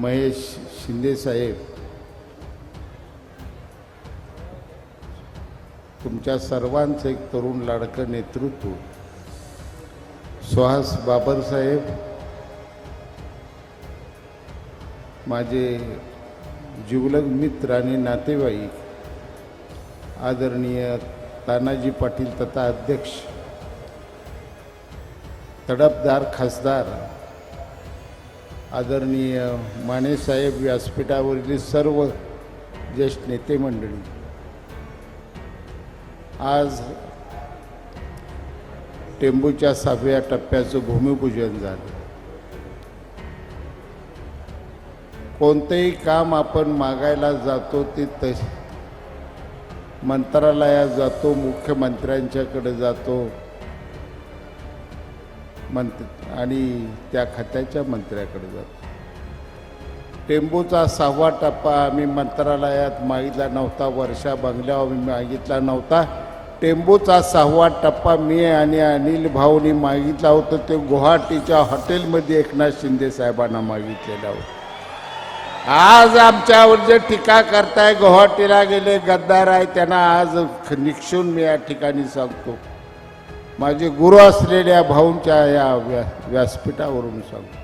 महेश शिंदे साहेब तुमच्या सर्वांचं एक तरुण लाडकं नेतृत्व. सुहास बाबरसाहेब माझे जिवलग मित्र आणि नातेवाईक आदरणीय तानाजी पाटील तथा अध्यक्ष तडपदार खासदार आदरणीय मानेसाहेब व्यासपीठावरील सर्व ज्येष्ठ नेते मंडळी आज टेंबूच्या सहाव्या टप्प्याचं भूमिपूजन झालं. कोणतंही काम आपण मागायला जातो ते तस मंत्रालयात जातो मुख्यमंत्र्यांच्याकडे जातो मंत्र आणि त्या खात्याच्या मंत्र्याकडे जातो. टेंबूचा सहावा टप्पा आम्ही मंत्रालयात मागितला नव्हता वर्षा बंगल्यावर आम्ही मागितला नव्हता. टेंबूचा सहावा टप्पा मी आणि अनिल भाऊनी मागितला होता ते गुवाहाटीच्या हॉटेलमध्ये एकनाथ शिंदे साहेबांना मागितलेला होता. आज आमच्यावर जे टीका करताय गुवाहाटीला गेले गद्दार आहे त्यांना आज निक्षून मी या ठिकाणी सांगतो. माझे गुरु असलेल्या भाऊंच्या या व्या व्यासपीठावरून सांगतो.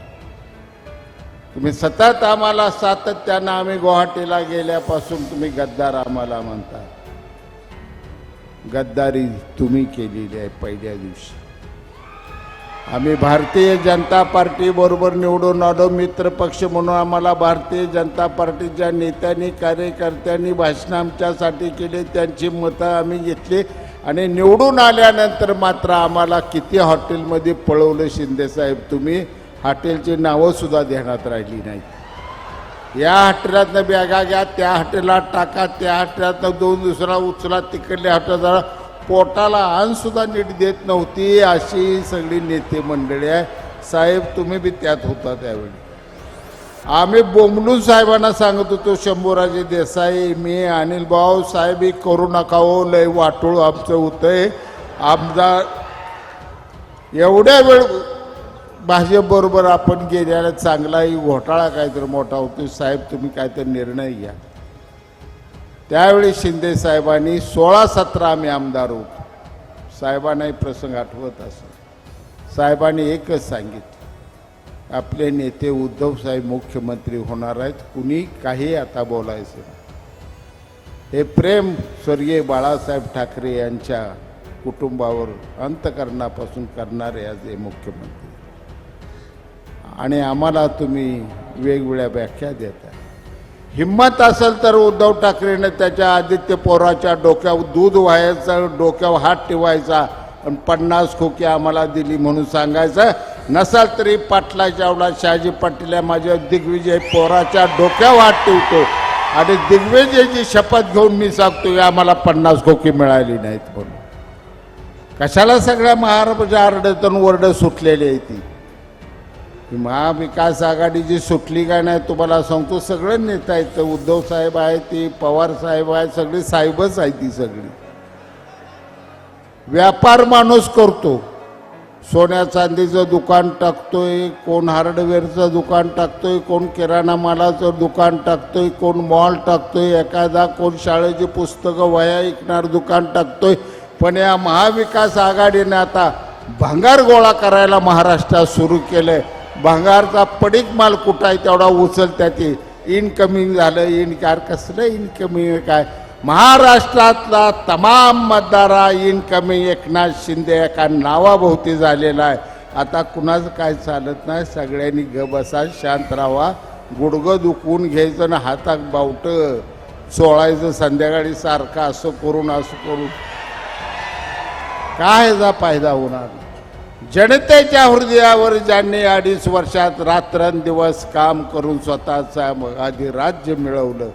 तुम्ही सतत आम्हाला सातत्यानं आम्ही गुवाहाटीला गेल्यापासून तुम्ही गद्दार आम्हाला म्हणता. गद्दारी तुम्ही केलेली आहे पहिल्या दिवशी. आम्ही भारतीय जनता पार्टी बरोबर निवडून आलो मित्र पक्ष म्हणून आम्हाला भारतीय जनता पार्टीच्या नेत्यांनी कार्यकर्त्यांनी भाषण आमच्यासाठी केले त्यांची मतं आम्ही घेतली. आणि निवडून आल्यानंतर मात्र आम्हाला किती हॉटेलमध्ये पळवलं शिंदेसाहेब तुम्ही हॉटेलची नावंसुद्धा ध्यानात राहिली नाही. या हॉटेलातनं बॅगा घ्या त्या हॉटेलात टाका त्या हॉटेलातनं दोन दुसरा उचला तिकडल्या हॉटेला पोटाला अन्नसुद्धा नीट देत नव्हती अशी सगळी नेते मंडळी आहे. साहेब तुम्ही बी त्यात होता त्यावेळी. आम्ही बोमलून साहेबांना सांगत होतो शंभूराजे देसाई मी अनिल भाऊ साहेब ही करू नका हो लय वाटोळ आमचं होतंय. आमदार एवढ्या वेळ भाजपबरोबर आपण गेल्याला चांगलाही घोटाळा काहीतरी मोठा होतो साहेब तुम्ही काहीतरी निर्णय घ्या. त्यावेळी शिंदे साहेबांनी सोळा सतरा आम्ही आमदार होतो. साहेबांनाही प्रसंग आठवत असं साहेबांनी एकच सांगितलं. आपले नेते उद्धवसाहेब मुख्यमंत्री होणार आहेत. कुणी काही आता बोलायचं हे प्रेम स्वर्गीय बाळासाहेब ठाकरे यांच्या कुटुंबावर अंतकरणापासून करणारे आज हे मुख्यमंत्री. आणि आम्हाला तुम्ही वेगवेगळ्या व्याख्या देता हिंमत असेल तर उद्धव ठाकरेने त्याच्या आदित्य पोराच्या डोक्यावर दूध व्हायचं डोक्यावर हात ठेवायचा पण पन्नास खोकी आम्हाला दिली म्हणून सांगायचं नसाल तरी पाटला चावला शहाजी पाटील या माझ्या दिग्विजय पोराच्या डोक्या वाट ठेवतो. आणि दिग्विजयची शपथ घेऊन मी सांगतो या आम्हाला पन्नास खोकी मिळाली नाहीत म्हणून. कशाला सगळ्या महाराजा आरडतून वरड सुटलेली आहे ती? महाविकास आघाडी जी सुटली काय नाही तुम्हाला सांगतो सगळं नेता आहेत. उद्धव साहेब आहे ती पवार साहेब आहे सगळी साहेबच आहे ती सगळी. व्यापार माणूस करतो. सोन्या चांदीचं दुकान टाकतोय कोण हार्डवेअरचं दुकान टाकतोय कोण किराणा मालाचं दुकान टाकतोय कोण मॉल टाकतोय एखादा कोण शाळेची पुस्तकं वया ऐकणार दुकान टाकतोय. पण या महाविकास आघाडीने आता भंगार गोळा करायला महाराष्ट्रात सुरू केलं आहे भंगारचा पडीक माल कुठं आहे तेवढा उचल त्याची इनकमिंग झालं इन कार कसलं इनकमिंग काय? महाराष्ट्रातला तमाम मतदारा इनकमिंग एकनाथ शिंदे एका नावाभोवती झालेला आहे. आता कुणाचं काय चालत नाही सगळ्यांनी ग बसा शांत राहा. गुडगं दुखवून घ्यायचं आणि हातात बावटं. चोळायचं संध्याकाळी सारखं असं करून असं करून. काय याचा फायदा होणार? जनतेच्या हृदयावर ज्यांनी अडीच वर्षात रात्रंदिवस काम करून स्वतःचा आधी राज्य मिळवलं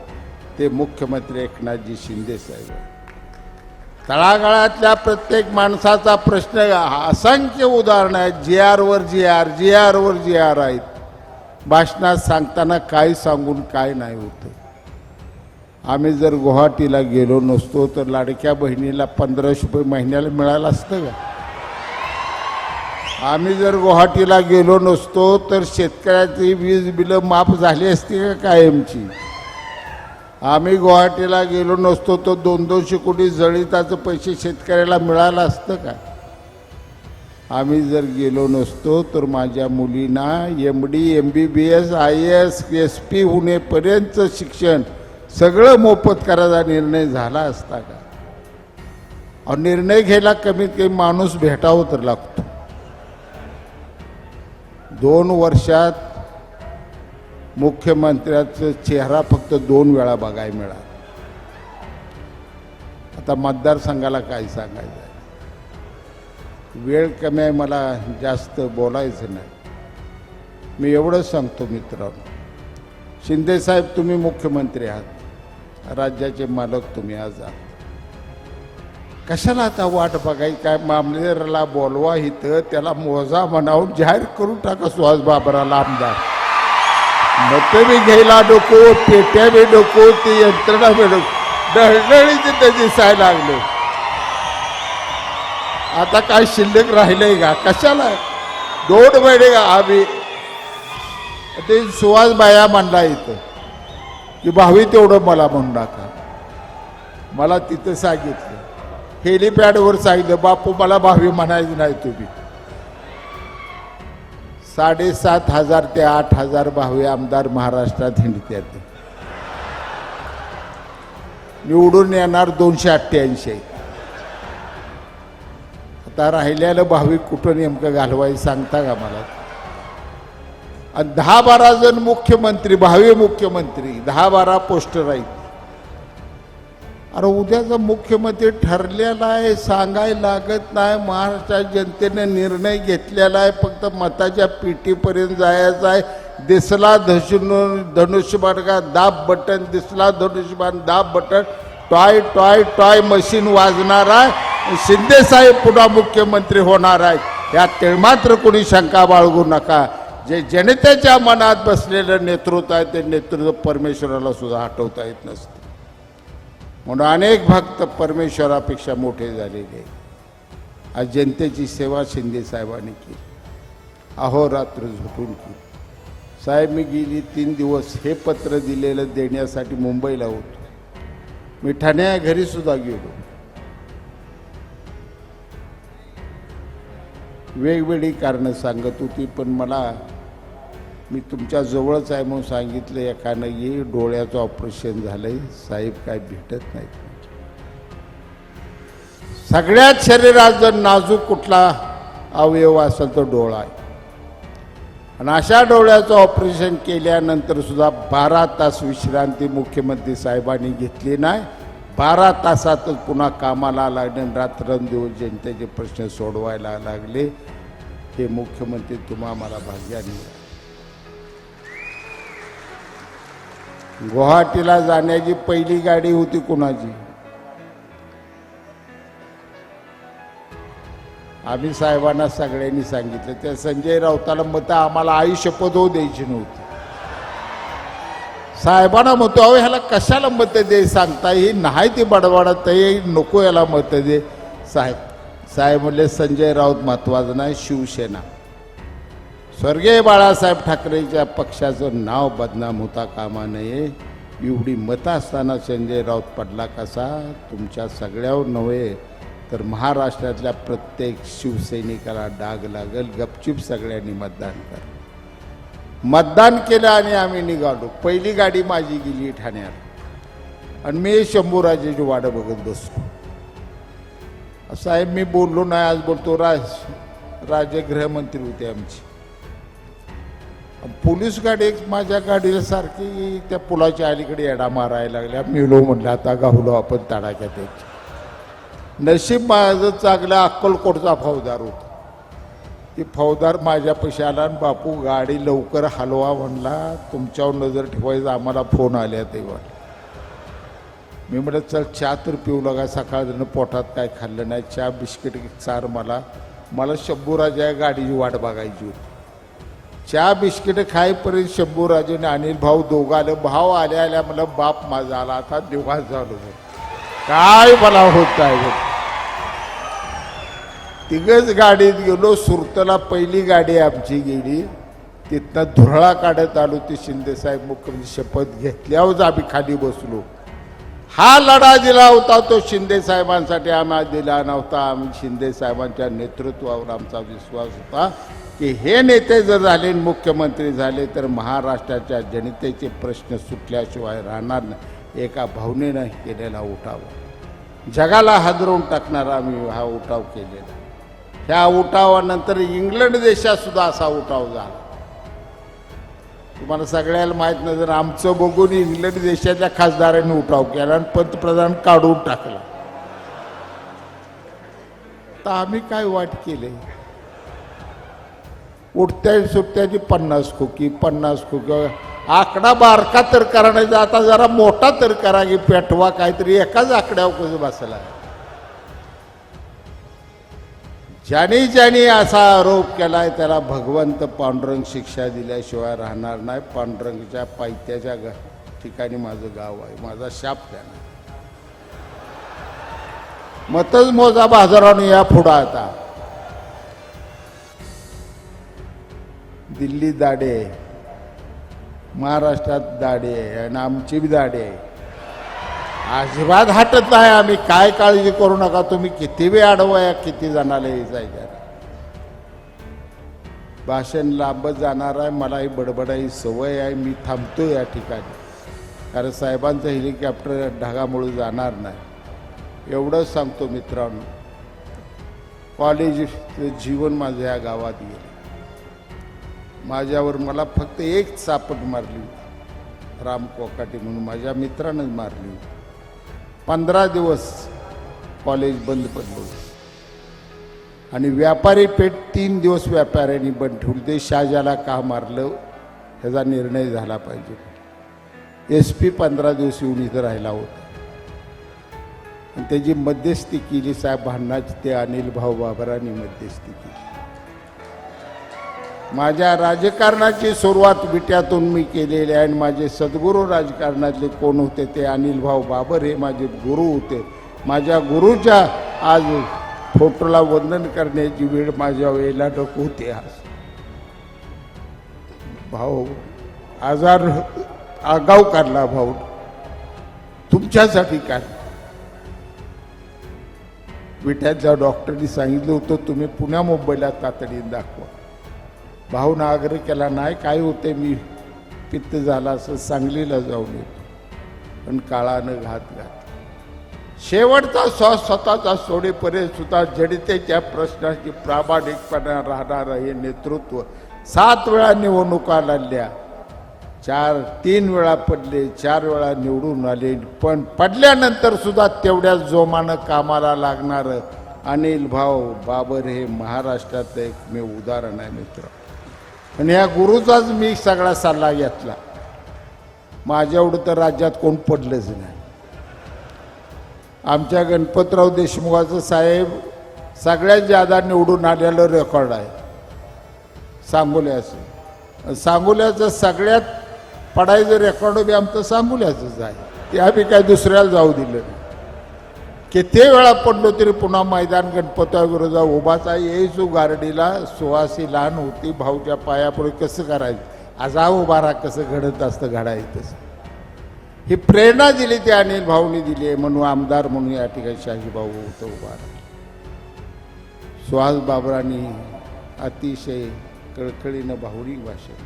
ते मुख्यमंत्री एकनाथजी शिंदे साहेब. तळागाळातल्या प्रत्येक माणसाचा प्रश्न असंख्य उदाहरणं आहेत. जी आरवर जी आर जी आरवर जी आर आहेत. भाषणात सांगताना काय सांगून काय नाही होतं. आम्ही जर गुवाहाटीला गेलो नसतो तर लाडक्या बहिणीला पंधराशे रुपये महिन्याला मिळालं असतं का? आम्ही जर गुवाहाटीला गेलो नसतो तर शेतकऱ्याची वीज बिलं माफ झाली असती का कायमची? आम्ही गुवाहाटीला गेलो नसतो तर दोन दोनशे कोटी जळिताचं पैसे शेतकऱ्याला मिळालं असतं का? आम्ही जर गेलो नसतो तर माझ्या मुलींना M D M B B S I S S P होण्यापर्यंतचं शिक्षण सगळं मोफत करायचा निर्णय झाला असता का? निर्णय घ्यायला कमीत कमी माणूस भेटावं तर लागतो. दोन वर्षात मुख्यमंत्र्याचा चेहरा फक्त दोन वेळा बघायला मिळाला. आता मतदारसंघाला काय सांगायचं? आहे? वेळ कमी आहे मला जास्त बोलायचं नाही. मी एवढंच सांगतो मित्रांनो. शिंदेसाहेब तुम्ही मुख्यमंत्री आहात. राज्याचे मालक तुम्ही आज आहात. कशाला आता वाट बघाय काय मामलेदाराला बोलवा इथं त्याला मोजा म्हणावून जाहीर करून टाका सुहास बाबराला आमदार. मतं बी घ्यायला नको पेट्या बी नको ती यंत्रणा बी नको डळडळीचे ते दिसायला लागले आता काय शिल्लक राहिलंय का कशाला दोन महिने का आम्ही ते सुहास बाया म्हणला इथं की भावी तेवढं मला म्हणू नका मला तिथं सांगितलं हेलिपॅडवर सांगितलं बापू मला भावी म्हणायचं नाही तुम्ही साडेसात हजार ते आठ हजार भावी आमदार महाराष्ट्रात हिंडतात निवडून येणार दोनशे अठ्ठ्याऐंशी. आहे आता राहिलेलं भाविक कुठं नेमकं घालवाय सांगता का मला? आणि दहा बारा जण मुख्यमंत्री भावी मुख्यमंत्री दहा बारा पोस्टर आहेत. अरे उद्याचं मुख्यमंत्री ठरलेला आहे सांगायला लागत नाही. महाराष्ट्र जनतेने निर्णय घेतलेला आहे फक्त मताच्या पेटीपर्यंत जायचं आहे. दिसला धनुष्य धनुष्यबाण दाब बटन दिसला धनुष्यबाण दाब बटन. टॉय टॉय टॉय मशीन वाजणार आहे. शिंदेसाहेब पुन्हा मुख्यमंत्री होणार आहेत. यात ते मात्र कोणी शंका बाळगू नका. जे जनतेच्या मनात बसलेलं नेतृत्व आहे ते नेतृत्व परमेश्वराला सुद्धा हटवता येत नसतं. म्हणून अनेक भक्त परमेश्वरापेक्षा मोठे झालेले आज जनतेची सेवा शिंदे साहेबांनी केली. अहोरात्र झोपून केली. साहेब मी गेली तीन दिवस हे पत्र दिलेलं देण्यासाठी मुंबईला होतो. मी ठाण्या घरीसुद्धा गेलो. वेगवेगळी कारणं सांगत होती पण मला मी तुमच्या जवळच आहे म्हणून सांगितलं एकानं ये डोळ्याचं ऑपरेशन झालंय साहेब काय भेटत नाहीत. सगळ्यात शरीरात जर नाजूक कुठला अवयव असेल तर डोळा आहे. आणि अशा डोळ्याचं ऑपरेशन केल्यानंतर सुद्धा बारा तास विश्रांती मुख्यमंत्री साहेबांनी घेतली नाही. बारा तासातच पुन्हा कामाला लागले आणि रात्रंदिवस जनतेचे प्रश्न सोडवायला लागले. हे मुख्यमंत्री तुम्हा मला भाग्याने गुवाहाटीला जाण्याची पहिली गाडी होती कुणाची? आम्ही साहेबांना सगळ्यांनी सांगितलं त्या संजय राऊताला मतं आम्हाला आई शपथ होऊ द्यायची नव्हती. साहेबांना म्हणतो अहो ह्याला कशाला मतं दे? सांगता ही नाही ती बडबडत आहे नको याला मतं दे. साहेब साहेब म्हणले संजय राऊत महत्वाचं नाही शिवसेना. स्वर्गीय बाळासाहेब ठाकरेच्या पक्षाचं नाव बदनाम होता कामा नये. एवढी मतं असताना संजय राऊत पडला कसा? तुमच्या सगळ्यावर नव्हे तर महाराष्ट्रातल्या प्रत्येक शिवसैनिकाला डाग लागेल गपचूप सगळ्यांनी मतदान कर. मतदान केलं आणि आम्ही निघालो. पहिली गाडी माझी गेली ठाण्यात. आणि मी शंभूराजेची वाट बघत बसलो. साहेब मी बोललो नाही आज बोलतो राज राज्य गृहमंत्री होते आमची. पोलीस गाडी एक माझ्या गाडीला सारखी त्या पुलाच्या अलीकडे येडा मारायला लागल्या. मिळलो म्हटलं आता गाहुलो आपण तडाख्यात नशीब माझं चांगलं अक्कलकोटचा फौजदार होता. ती फौजदार माझ्या आला आणि बापू गाडी लवकर हलवा म्हणला तुमच्यावर नजर ठेवायचं आम्हाला फोन आल्या तेव्हा. मी म्हटलं चल चहा तर पिऊ लागा सकाळ पोटात काय खाल्लं नाही चहा बिस्किट चार मला. मला शंभूराजा गाडीची वाट बघायची होती. चहा बिस्किट खाईपर्यंत आणि अनिल भाऊ दोघं आलं भाव आल्या आल्या मला बाप माझा आला आता दिवास झालो. काय मला होत आहे तिघच गाडीत गेलो सुरतला पहिली गाडी आमची गेली. तिथनं धुरळा काढत आलो ते शिंदेसाहेब मुख्यमंत्री शपथ घेतल्यावरच आम्ही खाली बसलो. हा लढा दिला होता तो शिंदे साहेबांसाठी आम्हाला दिला नव्हता. आम्ही शिंदे साहेबांच्या नेतृत्वावर आमचा विश्वास होता. की हे नेते जर झाले मुख्यमंत्री झाले तर महाराष्ट्राच्या जनतेचे प्रश्न सुटल्याशिवाय राहणार नाही. एका भावनेनं केलेला उठाव. जगाला हादरवून टाकणारा आम्ही हा उठाव केलेला. ह्या उठावानंतर इंग्लंड देशातसुद्धा असा उठाव झाला. तुम्हाला सगळ्याला माहीत नाही जर आमचं बघून इंग्लंड देशाच्या खासदारांनी उठाव केला आणि पंतप्रधान काढून टाकला. तर आम्ही काय वाट केले? उठत्या सुटत्याची पन्नास खोकी पन्नास खोकी. आकडा बारका तर करायचा आता जरा मोठा तर करा की पेटवा काहीतरी. एकाच आकड्यावर कसं बसला ज्याने ज्याने असा आरोप केलाय त्याला भगवंत पांडुरंग शिक्षा दिल्याशिवाय राहणार नाही. पांडुरंगच्या पायथ्याच्या गा ठिकाणी माझं गाव आहे. माझा शाप त्यानं. मतच मोजा बाजाराने या पुढं आता. दिल्ली दाडे आहे. महाराष्ट्रात दाडे आहे आणि आमची बी दाडे. आहे अजिबात हटत नाही आम्ही. काय काळजी करू नका तुम्ही. किती वेळ अडवाया किती जणाला जायच्या भाषण लांबत जाणार आहे. मलाही बडबडाई सवय आहे. मी थांबतो या ठिकाणी. कारण साहेबांचं हेलिकॉप्टर ढगामुळे जाणार नाही. एवढंच सांगतो मित्रांनो. कॉलेज जीवन माझं या गावात गेलं. माझ्यावर मला फक्त एक चापट मारली होती. राम कोकाटे म्हणून माझ्या मित्रानंच मारली होती. पंधरा दिवस कॉलेज बंद पडलं होतं. आणि व्यापारी पेठ तीन दिवस व्यापाऱ्यांनी बंद ठेवली. ते शाहजाला का मारलं? ह्याचा निर्णय झाला पाहिजे. एस पी पंधरा दिवस येऊन इथं राहिला होता. आणि त्याची मध्यस्थी केली साहेब भांडणाची ते अनिल भाऊ बाबरांनी मध्यस्थी केली. माझ्या राजकारणाची सुरुवात विट्यातून मी केलेली आहे आणि माझे सद्गुरू राजकारणातले कोण होते ते अनिल भाऊ बाबर हे माझे गुरु होते. माझ्या गुरुच्या आज फोटोला वंदन करण्याची वेळ माझ्या वेळेला डोक होते आज. भाऊ आजार आगाव काढला भाऊ. तुमच्यासाठी काढला विट्याच्या डॉक्टरनी सांगितलं होतं तुम्ही पुण्या मुंबईला तातडीने दाखवा. भाऊ आग्रह केला नाही काय होते मी पित्त झाला असं सांगलीला जाऊन येतो. पण काळानं घात घात. शेवटचा श्वास स्वतःचा सोडेपर्यंत सुद्धा जडितेच्या प्रश्नाची प्रामाणिकपणा राहणारं हे नेतृत्व. सात वेळा निवडणुका लढल्या. चार तीन वेळा पडले चार वेळा निवडून आले. पण पडल्यानंतर सुद्धा तेवढ्याच जोमानं कामाला लागणारं अनिल भाऊ बाबर हे महाराष्ट्रात एकमेव उदाहरण आहे मित्र. पण ह्या गुरुचाच मी सगळा सल्ला घेतला. माझ्या एवढं तर राज्यात कोण पडलंच नाही. आमच्या गणपतराव देशमुखाचं साहेब सगळ्यात जादा निवडून आलेलं रेकॉर्ड आहे. सांगोल्याचं. सांगोल्याचं सगळ्यात पडायचं रेकॉर्ड बी आमचं सांगोल्याचंच आहे. ते आम्ही काय दुसऱ्याला जाऊ दिलं नाही. किती वेळा पडलो तरी पुन्हा मैदान गणपताविरोधात उभाचा आहे येईसू गारडीला सुवासी लहान होती भाऊच्या पायापुढे कसं करायचं? आज उभारा कसं घडत असतं घडायचं. ही प्रेरणा दिली ती अनिल भाऊनी दिली आहे म्हणून आमदार म्हणून या ठिकाणी शाहीभाऊ होतं उभा सुहास बाबरांनी अतिशय कळकळीनं भावनिक भाषण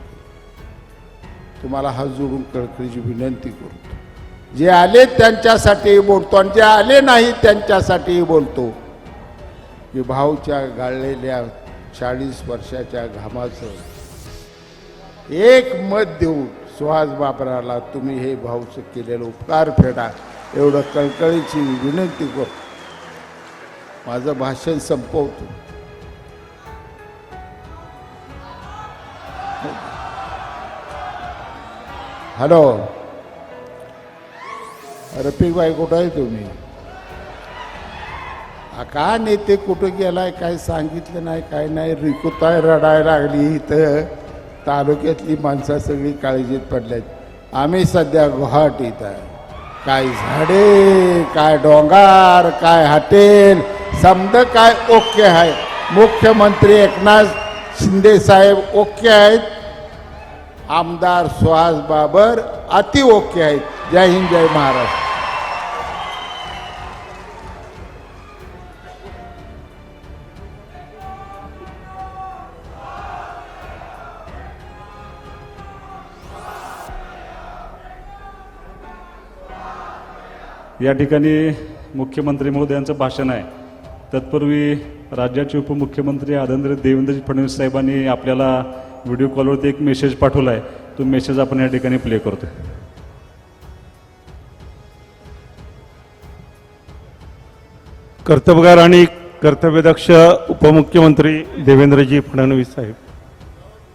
तुम्हाला हात जोडून कळकळीची विनंती करतो. जे आले त्यांच्यासाठीही बोलतो आणि जे आले नाही त्यांच्यासाठीही बोलतो. की भाऊच्या गाळलेल्या चाळीस वर्षाच्या घामाचं एक मत देऊन सुहास बाबराला तुम्ही हे भाऊचं केलेलं उपकार फेडा एवढं कळकळीची विनंती करतो माझं भाषण संपवतो. हॅलो. रफिकबाई कुठं आहे तुम्ही? का नेते कुठं गेलाय काय सांगितलं नाही काय नाही? रिकुताय रडायला लागली इथं. तालुक्यातली माणसं सगळी काळजीत पडल्यात. आम्ही सध्या गुवाहाटीत आहे. काय झाडे काय डोंगर काय हॉटेल समद काय ओके आहे. मुख्यमंत्री एकनाथ शिंदे साहेब ओके आहेत. आमदार सुहास बाबर अति ओके आहेत. जय हिंद जय महाराष्ट्र. या ठिकाणी मुख्यमंत्री महोदयांचं भाषण आहे. तत्पूर्वी राज्याचे उपमुख्यमंत्री आदरणीय देवेंद्रजी फडणवीस साहेबांनी आपल्याला व्हिडिओ कॉलवरती एक मेसेज पाठवला आहे तो मेसेज आपण या ठिकाणी प्ले करतो कर्तबगार आणि कर्तव्यदक्ष उपमुख्यमंत्री देवेंद्रजी फडणवीस साहेब.